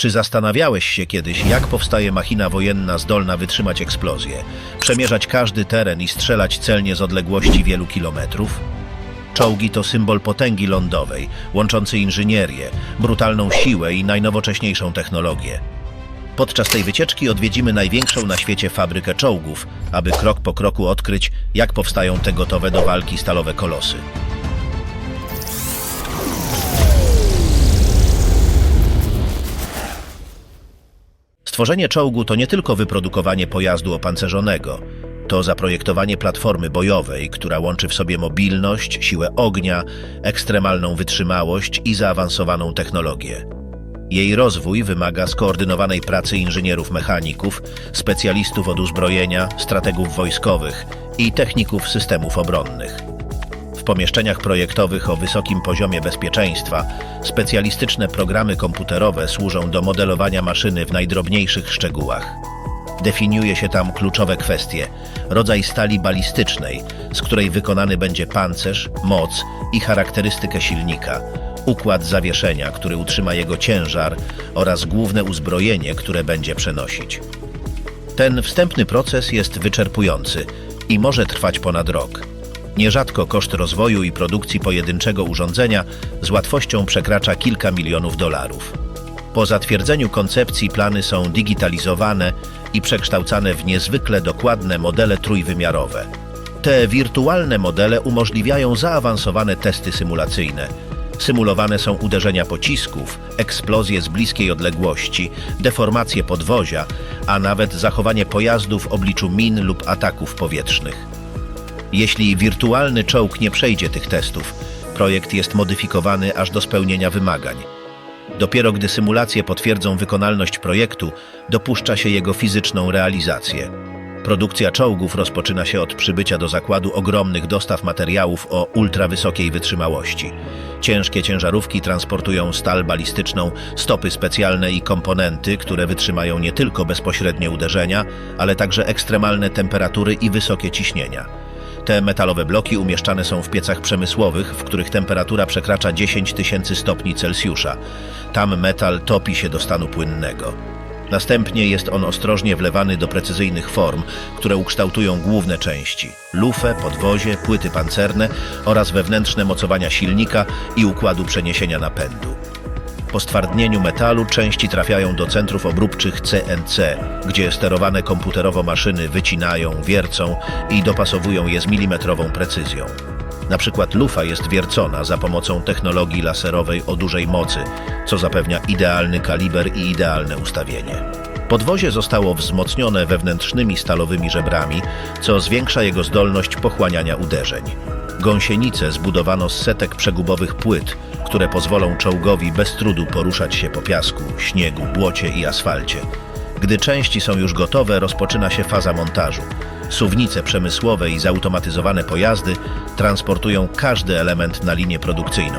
Czy zastanawiałeś się kiedyś, jak powstaje machina wojenna zdolna wytrzymać eksplozję, przemierzać każdy teren i strzelać celnie z odległości wielu kilometrów? Czołgi to symbol potęgi lądowej, łączący inżynierię, brutalną siłę i najnowocześniejszą technologię. Podczas tej wycieczki odwiedzimy największą na świecie fabrykę czołgów, aby krok po kroku odkryć, jak powstają te gotowe do walki stalowe kolosy. Stworzenie czołgu to nie tylko wyprodukowanie pojazdu opancerzonego, to zaprojektowanie platformy bojowej, która łączy w sobie mobilność, siłę ognia, ekstremalną wytrzymałość i zaawansowaną technologię. Jej rozwój wymaga skoordynowanej pracy inżynierów mechaników, specjalistów od uzbrojenia, strategów wojskowych i techników systemów obronnych. Pomieszczeniach projektowych o wysokim poziomie bezpieczeństwa specjalistyczne programy komputerowe służą do modelowania maszyny w najdrobniejszych szczegółach. Definiuje się tam kluczowe kwestie: rodzaj stali balistycznej, z której wykonany będzie pancerz, moc i charakterystykę silnika, układ zawieszenia, który utrzyma jego ciężar oraz główne uzbrojenie, które będzie przenosić. Ten wstępny proces jest wyczerpujący i może trwać ponad rok. Nierzadko koszt rozwoju i produkcji pojedynczego urządzenia z łatwością przekracza kilka milionów dolarów. Po zatwierdzeniu koncepcji plany są digitalizowane i przekształcane w niezwykle dokładne modele trójwymiarowe. Te wirtualne modele umożliwiają zaawansowane testy symulacyjne. Symulowane są uderzenia pocisków, eksplozje z bliskiej odległości, deformacje podwozia, a nawet zachowanie pojazdu w obliczu min lub ataków powietrznych. Jeśli wirtualny czołg nie przejdzie tych testów, projekt jest modyfikowany aż do spełnienia wymagań. Dopiero gdy symulacje potwierdzą wykonalność projektu, dopuszcza się jego fizyczną realizację. Produkcja czołgów rozpoczyna się od przybycia do zakładu ogromnych dostaw materiałów o ultrawysokiej wytrzymałości. Ciężkie ciężarówki transportują stal balistyczną, stopy specjalne i komponenty, które wytrzymają nie tylko bezpośrednie uderzenia, ale także ekstremalne temperatury i wysokie ciśnienia. Te metalowe bloki umieszczane są w piecach przemysłowych, w których temperatura przekracza 10 tysięcy stopni Celsjusza. Tam metal topi się do stanu płynnego. Następnie jest on ostrożnie wlewany do precyzyjnych form, które ukształtują główne części lufę, podwozie, płyty pancerne oraz wewnętrzne mocowania silnika i układu przeniesienia napędu. Po stwardnieniu metalu części trafiają do centrów obróbczych CNC, gdzie sterowane komputerowo maszyny wycinają, wiercą i dopasowują je z milimetrową precyzją. Na przykład lufa jest wiercona za pomocą technologii laserowej o dużej mocy, co zapewnia idealny kaliber i idealne ustawienie. Podwozie zostało wzmocnione wewnętrznymi stalowymi żebrami, co zwiększa jego zdolność pochłaniania uderzeń. Gąsienicę zbudowano z setek przegubowych płyt, które pozwolą czołgowi bez trudu poruszać się po piasku, śniegu, błocie i asfalcie. Gdy części są już gotowe, rozpoczyna się faza montażu. Suwnice przemysłowe i zautomatyzowane pojazdy transportują każdy element na linię produkcyjną.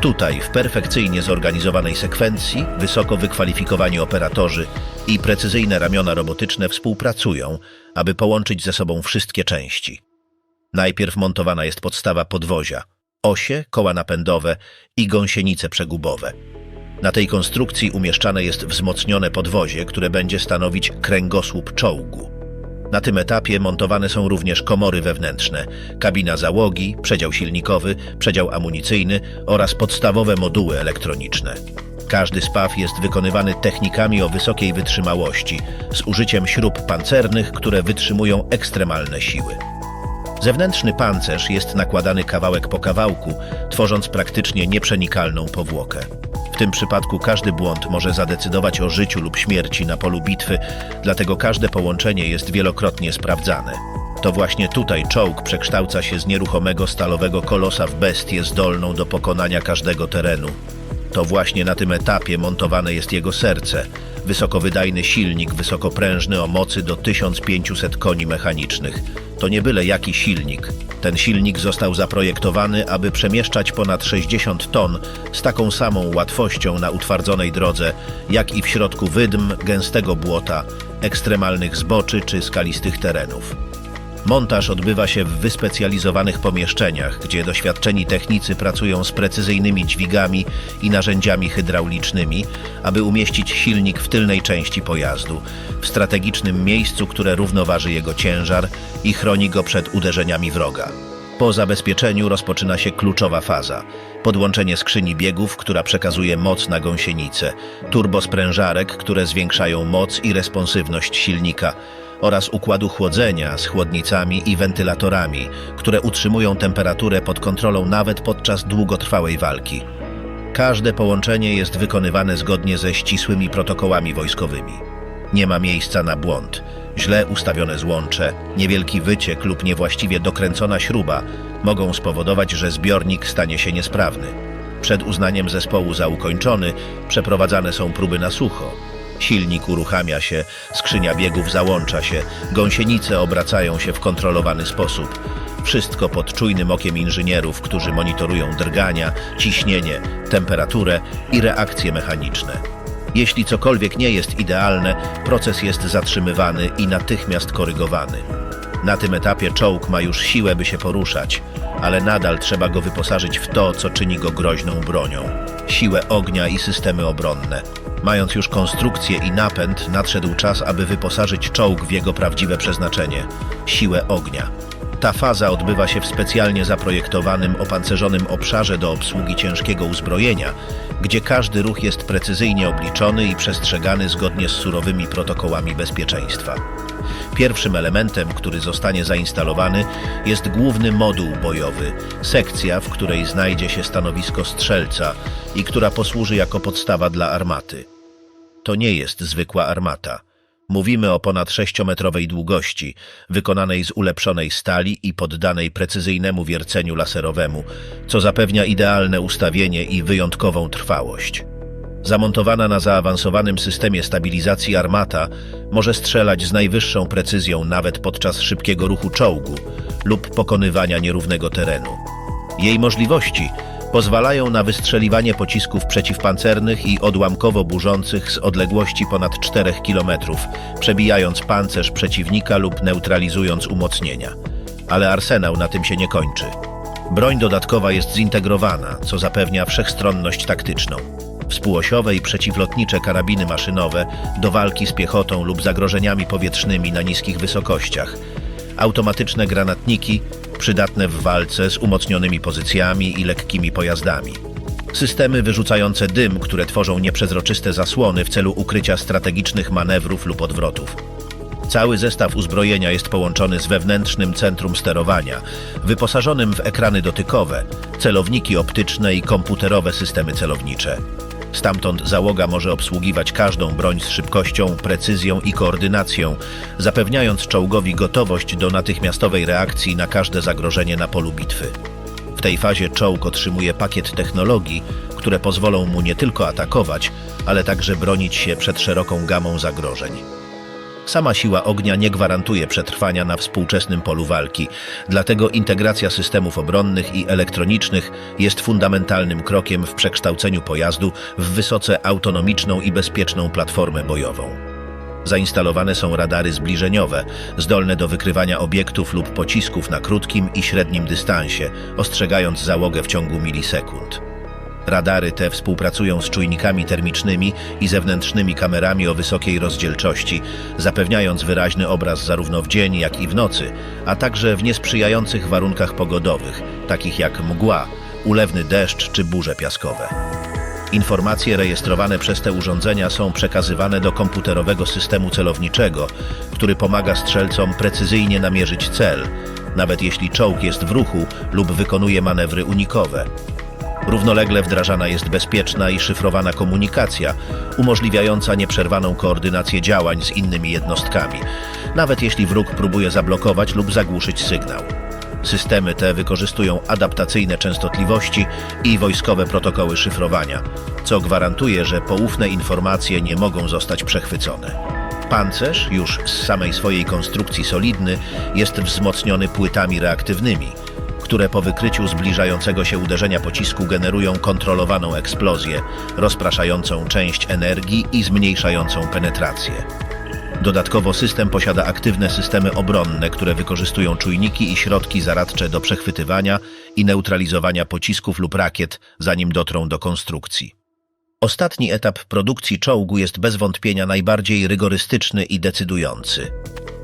Tutaj, w perfekcyjnie zorganizowanej sekwencji, wysoko wykwalifikowani operatorzy i precyzyjne ramiona robotyczne współpracują, aby połączyć ze sobą wszystkie części. Najpierw montowana jest podstawa podwozia, osie, koła napędowe i gąsienice przegubowe. Na tej konstrukcji umieszczane jest wzmocnione podwozie, które będzie stanowić kręgosłup czołgu. Na tym etapie montowane są również komory wewnętrzne, kabina załogi, przedział silnikowy, przedział amunicyjny oraz podstawowe moduły elektroniczne. Każdy spaw jest wykonywany technikami o wysokiej wytrzymałości, z użyciem śrub pancernych, które wytrzymują ekstremalne siły. Zewnętrzny pancerz jest nakładany kawałek po kawałku, tworząc praktycznie nieprzenikalną powłokę. W tym przypadku każdy błąd może zadecydować o życiu lub śmierci na polu bitwy, dlatego każde połączenie jest wielokrotnie sprawdzane. To właśnie tutaj czołg przekształca się z nieruchomego stalowego kolosa w bestię zdolną do pokonania każdego terenu. To właśnie na tym etapie montowane jest jego serce, wysokowydajny silnik wysokoprężny o mocy do 1500 koni mechanicznych. To nie byle jaki silnik. Ten silnik został zaprojektowany, aby przemieszczać ponad 60 ton z taką samą łatwością na utwardzonej drodze, jak i w środku wydm, gęstego błota, ekstremalnych zboczy czy skalistych terenów. Montaż odbywa się w wyspecjalizowanych pomieszczeniach, gdzie doświadczeni technicy pracują z precyzyjnymi dźwigami i narzędziami hydraulicznymi, aby umieścić silnik w tylnej części pojazdu, w strategicznym miejscu, które równoważy jego ciężar i chroni go przed uderzeniami wroga. Po zabezpieczeniu rozpoczyna się kluczowa faza. Podłączenie skrzyni biegów, która przekazuje moc na gąsienicę, turbosprężarek, które zwiększają moc i responsywność silnika oraz układu chłodzenia z chłodnicami i wentylatorami, które utrzymują temperaturę pod kontrolą nawet podczas długotrwałej walki. Każde połączenie jest wykonywane zgodnie ze ścisłymi protokołami wojskowymi. Nie ma miejsca na błąd. Źle ustawione złącze, niewielki wyciek lub niewłaściwie dokręcona śruba mogą spowodować, że zbiornik stanie się niesprawny. Przed uznaniem zespołu za ukończony przeprowadzane są próby na sucho. Silnik uruchamia się, skrzynia biegów załącza się, gąsienice obracają się w kontrolowany sposób. Wszystko pod czujnym okiem inżynierów, którzy monitorują drgania, ciśnienie, temperaturę i reakcje mechaniczne. Jeśli cokolwiek nie jest idealne, proces jest zatrzymywany i natychmiast korygowany. Na tym etapie czołg ma już siłę, by się poruszać, ale nadal trzeba go wyposażyć w to, co czyni go groźną bronią siłę ognia i systemy obronne. Mając już konstrukcję i napęd, nadszedł czas, aby wyposażyć czołg w jego prawdziwe przeznaczenie siłę ognia. Ta faza odbywa się w specjalnie zaprojektowanym, opancerzonym obszarze do obsługi ciężkiego uzbrojenia, gdzie każdy ruch jest precyzyjnie obliczony i przestrzegany zgodnie z surowymi protokołami bezpieczeństwa. Pierwszym elementem, który zostanie zainstalowany, jest główny moduł bojowy, sekcja, w której znajdzie się stanowisko strzelca i która posłuży jako podstawa dla armaty. To nie jest zwykła armata. Mówimy o ponad 6-metrowej długości, wykonanej z ulepszonej stali i poddanej precyzyjnemu wierceniu laserowemu, co zapewnia idealne ustawienie i wyjątkową trwałość. Zamontowana na zaawansowanym systemie stabilizacji armata może strzelać z najwyższą precyzją nawet podczas szybkiego ruchu czołgu lub pokonywania nierównego terenu. Jej możliwości pozwalają na wystrzeliwanie pocisków przeciwpancernych i odłamkowo burzących z odległości ponad 4 km, przebijając pancerz przeciwnika lub neutralizując umocnienia. Ale arsenał na tym się nie kończy. Broń dodatkowa jest zintegrowana, co zapewnia wszechstronność taktyczną. Współosiowe i przeciwlotnicze karabiny maszynowe do walki z piechotą lub zagrożeniami powietrznymi na niskich wysokościach. Automatyczne granatniki przydatne w walce z umocnionymi pozycjami i lekkimi pojazdami. Systemy wyrzucające dym, które tworzą nieprzezroczyste zasłony w celu ukrycia strategicznych manewrów lub odwrotów. Cały zestaw uzbrojenia jest połączony z wewnętrznym centrum sterowania, wyposażonym w ekrany dotykowe, celowniki optyczne i komputerowe systemy celownicze. Stamtąd załoga może obsługiwać każdą broń z szybkością, precyzją i koordynacją, zapewniając czołgowi gotowość do natychmiastowej reakcji na każde zagrożenie na polu bitwy. W tej fazie czołg otrzymuje pakiet technologii, które pozwolą mu nie tylko atakować, ale także bronić się przed szeroką gamą zagrożeń. Sama siła ognia nie gwarantuje przetrwania na współczesnym polu walki, dlatego integracja systemów obronnych i elektronicznych jest fundamentalnym krokiem w przekształceniu pojazdu w wysoce autonomiczną i bezpieczną platformę bojową. Zainstalowane są radary zbliżeniowe, zdolne do wykrywania obiektów lub pocisków na krótkim i średnim dystansie, ostrzegając załogę w ciągu milisekund. Radary te współpracują z czujnikami termicznymi i zewnętrznymi kamerami o wysokiej rozdzielczości, zapewniając wyraźny obraz zarówno w dzień, jak i w nocy, a także w niesprzyjających warunkach pogodowych, takich jak mgła, ulewny deszcz czy burze piaskowe. Informacje rejestrowane przez te urządzenia są przekazywane do komputerowego systemu celowniczego, który pomaga strzelcom precyzyjnie namierzyć cel, nawet jeśli czołg jest w ruchu lub wykonuje manewry unikowe. Równolegle wdrażana jest bezpieczna i szyfrowana komunikacja, umożliwiająca nieprzerwaną koordynację działań z innymi jednostkami, nawet jeśli wróg próbuje zablokować lub zagłuszyć sygnał. Systemy te wykorzystują adaptacyjne częstotliwości i wojskowe protokoły szyfrowania, co gwarantuje, że poufne informacje nie mogą zostać przechwycone. Pancerz, już z samej swojej konstrukcji solidny, jest wzmocniony płytami reaktywnymi, które po wykryciu zbliżającego się uderzenia pocisku generują kontrolowaną eksplozję, rozpraszającą część energii i zmniejszającą penetrację. Dodatkowo system posiada aktywne systemy obronne, które wykorzystują czujniki i środki zaradcze do przechwytywania i neutralizowania pocisków lub rakiet, zanim dotrą do konstrukcji. Ostatni etap produkcji czołgu jest bez wątpienia najbardziej rygorystyczny i decydujący.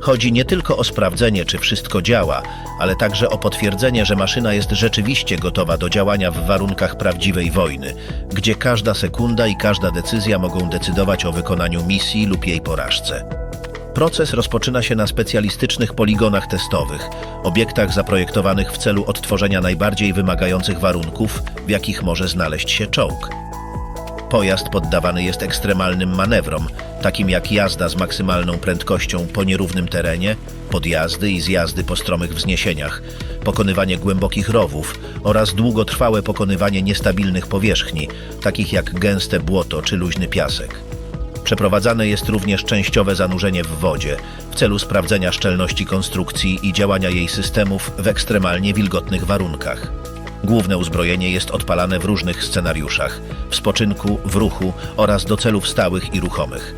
Chodzi nie tylko o sprawdzenie, czy wszystko działa, ale także o potwierdzenie, że maszyna jest rzeczywiście gotowa do działania w warunkach prawdziwej wojny, gdzie każda sekunda i każda decyzja mogą decydować o wykonaniu misji lub jej porażce. Proces rozpoczyna się na specjalistycznych poligonach testowych, obiektach zaprojektowanych w celu odtworzenia najbardziej wymagających warunków, w jakich może znaleźć się czołg. Pojazd poddawany jest ekstremalnym manewrom, takim jak jazda z maksymalną prędkością po nierównym terenie, podjazdy i zjazdy po stromych wzniesieniach, pokonywanie głębokich rowów oraz długotrwałe pokonywanie niestabilnych powierzchni, takich jak gęste błoto czy luźny piasek. Przeprowadzane jest również częściowe zanurzenie w wodzie w celu sprawdzenia szczelności konstrukcji i działania jej systemów w ekstremalnie wilgotnych warunkach. Główne uzbrojenie jest odpalane w różnych scenariuszach w spoczynku, w ruchu oraz do celów stałych i ruchomych.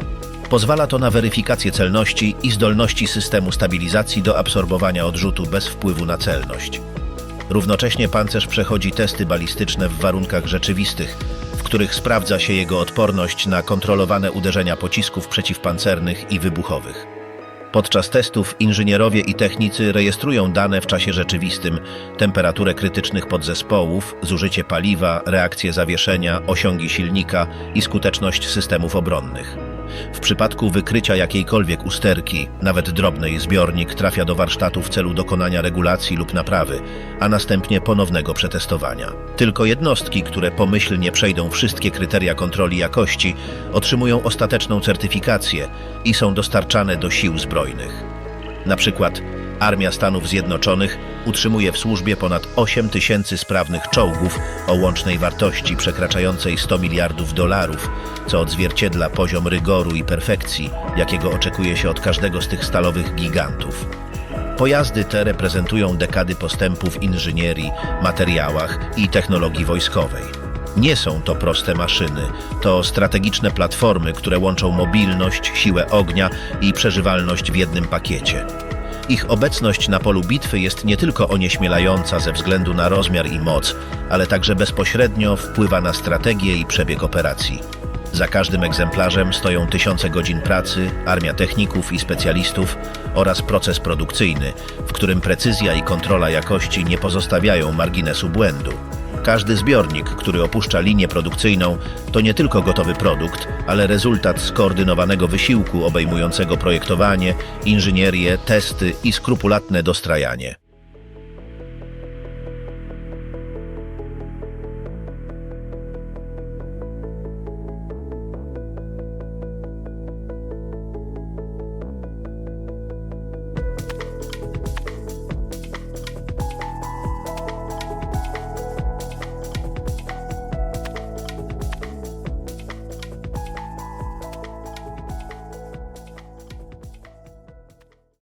Pozwala to na weryfikację celności i zdolności systemu stabilizacji do absorbowania odrzutu bez wpływu na celność. Równocześnie pancerz przechodzi testy balistyczne w warunkach rzeczywistych, w których sprawdza się jego odporność na kontrolowane uderzenia pocisków przeciwpancernych i wybuchowych. Podczas testów inżynierowie i technicy rejestrują dane w czasie rzeczywistym, temperaturę krytycznych podzespołów, zużycie paliwa, reakcję zawieszenia, osiągi silnika i skuteczność systemów obronnych. W przypadku wykrycia jakiejkolwiek usterki, nawet drobnej, zbiornik trafia do warsztatu w celu dokonania regulacji lub naprawy, a następnie ponownego przetestowania. Tylko jednostki, które pomyślnie przejdą wszystkie kryteria kontroli jakości, otrzymują ostateczną certyfikację i są dostarczane do sił zbrojnych. Na przykład Armia Stanów Zjednoczonych utrzymuje w służbie ponad 8 tysięcy sprawnych czołgów o łącznej wartości przekraczającej 100 miliardów dolarów, co odzwierciedla poziom rygoru i perfekcji, jakiego oczekuje się od każdego z tych stalowych gigantów. Pojazdy te reprezentują dekady postępu w inżynierii, materiałach i technologii wojskowej. Nie są to proste maszyny, to strategiczne platformy, które łączą mobilność, siłę ognia i przeżywalność w jednym pakiecie. Ich obecność na polu bitwy jest nie tylko onieśmielająca ze względu na rozmiar i moc, ale także bezpośrednio wpływa na strategię i przebieg operacji. Za każdym egzemplarzem stoją tysiące godzin pracy, armia techników i specjalistów oraz proces produkcyjny, w którym precyzja i kontrola jakości nie pozostawiają marginesu błędu. Każdy zbiornik, który opuszcza linię produkcyjną, to nie tylko gotowy produkt, ale rezultat skoordynowanego wysiłku obejmującego projektowanie, inżynierię, testy i skrupulatne dostrajanie.